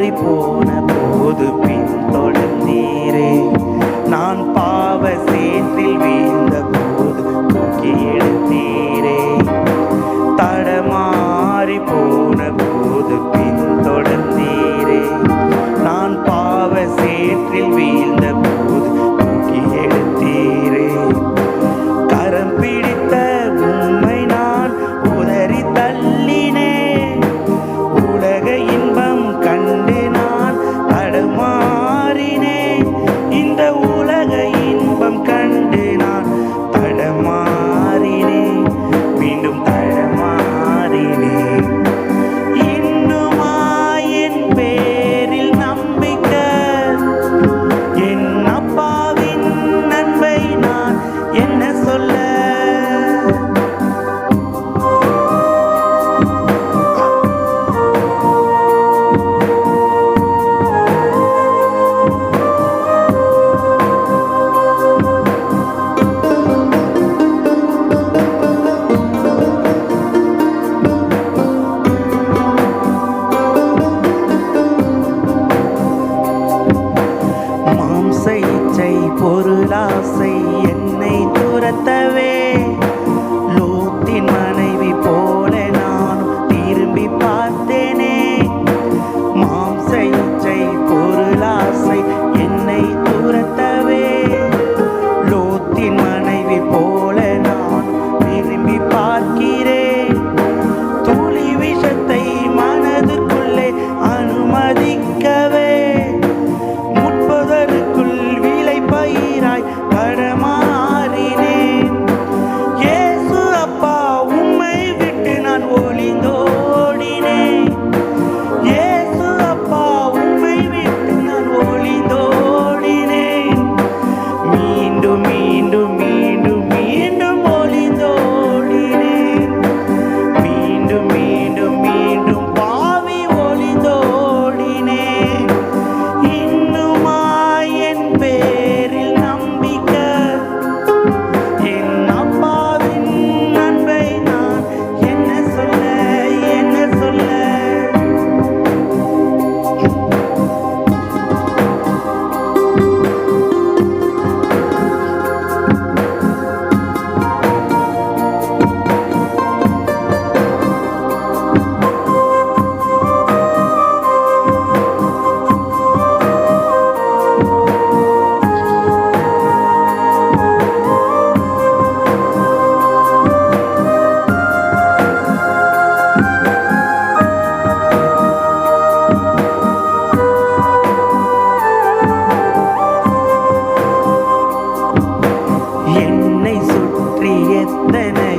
மாறி போன போது பின் தொடர்ந்தீரே நான் பாவ சேற்றில் வீழ்ந்த போது தூக்கி எடுத்தீரே தடமாறி போன போது பின் தொடர்ந்தீரே நான் பாவ சேற்றில் வீழ் ಸತವೇ மீண்டும் condené.